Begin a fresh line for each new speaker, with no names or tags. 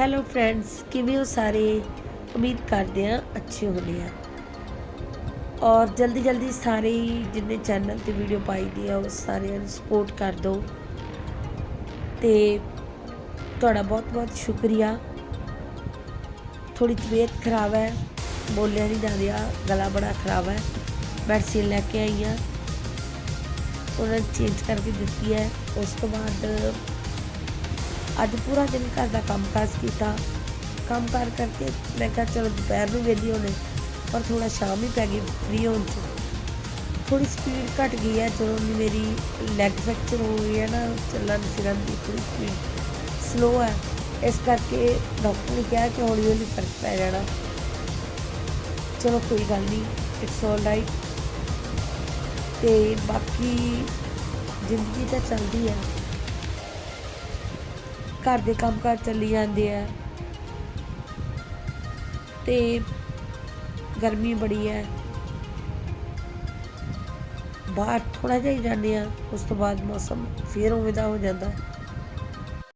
Hello friends ਕਿਵੇਂ ਹੋ ਸਾਰੇ? ਉਮੀਦ ਕਰਦੇ ਹਾਂ ਅੱਛੇ ਹੋਣੇ ਆ। ਔਰ ਜਲਦੀ ਜਲਦੀ ਸਾਰੇ ਜਿੰਨੇ ਚੈਨਲ ਤੇ ਵੀਡੀਓ ਪਾਈ ਦੀ ਆ, ਉਹ ਸਾਰਿਆਂ ਨੂੰ ਸਪੋਰਟ ਕਰ ਦਿਓ। ਤੇ ਤੁਹਾਡਾ ਬਹੁਤ ਬਹੁਤ ਸ਼ੁਕਰੀਆ। ਥੋੜੀ ਤਬੀਅਤ ਖਰਾਬ ਹੈ, ਬੋਲਿਆ ਨਹੀਂ ਜਾ ਰਿਹਾ, ਗਲਾ ਬੜਾ ਖਰਾਬ ਹੈ। ਮੈਡੀਸਿਨ ਲੈ ਕੇ ਆਈ ਹਾਂ। ਉਹਨਾਂ ਨੇ ਚੇਂਜ ਕਰਕੇ ਦਿੱਤੀ ਹੈ। ਉਸ ਤੋਂ ਬਾਅਦ ਅੱਜ ਪੂਰਾ ਦਿਨ ਘਰ ਦਾ ਕੰਮ ਕਾਜ ਕੀਤਾ। ਕੰਮ ਕਾਰ ਕਰਕੇ ਮੈਂ ਕਿਹਾ, ਚਲੋ ਦੁਪਹਿਰ ਨੂੰ ਵੇਲੀ ਹੋਣੇ, ਪਰ ਥੋੜਾ ਸ਼ਾਮ ਹੀ ਪੈ ਗਈ ਫ੍ਰੀ ਹੋਣ ਚ। ਥੋੜੀ ਸਪੀਡ ਘਟ ਗਈ ਹੈ, ਜਦੋਂ ਮੇਰੀ ਲੈਗ ਫ੍ਰੈਕਚਰ ਹੋ ਗਈ ਹੈ ਨਾ, ਚੱਲਣ ਫਿਰਨ ਦੀ ਥੋੜੀ ਸਪੀਡ ਸਲੋ ਹੈ। ਇਸ ਕਰਕੇ ਡਾਕਟਰ ਨੇ ਕਿਹਾ ਕਿ ਹੌਲੀ ਹੌਲੀ ਫ਼ਰਕ ਪੈ ਜਾਣਾ। ਚਲੋ ਕੋਈ ਗੱਲ ਨਹੀਂ ਇਟਸ ਆਲ ਰਾਈਟ ਤੇ ਬਾਕੀ ਜ਼ਿੰਦਗੀ ਤਾਂ ਚੱਲਦੀ ਹੈ। ਘਰ ਦੇ ਕੰਮ ਕਾਰ ਚੱਲੀ ਜਾਂਦੇ ਆ। ਤੇ ਗਰਮੀ ਬੜੀ ਹੈ ਬਾਹਰ ਥੋੜਾ ਜਿਹਾ ਹੀ ਜਾਂਦੇ ਆ, ਉਸ ਤੋਂ ਬਾਅਦ ਮੌਸਮ ਫੇਰ ਉਵੇਂ ਦਾ ਹੋ ਜਾਂਦਾ।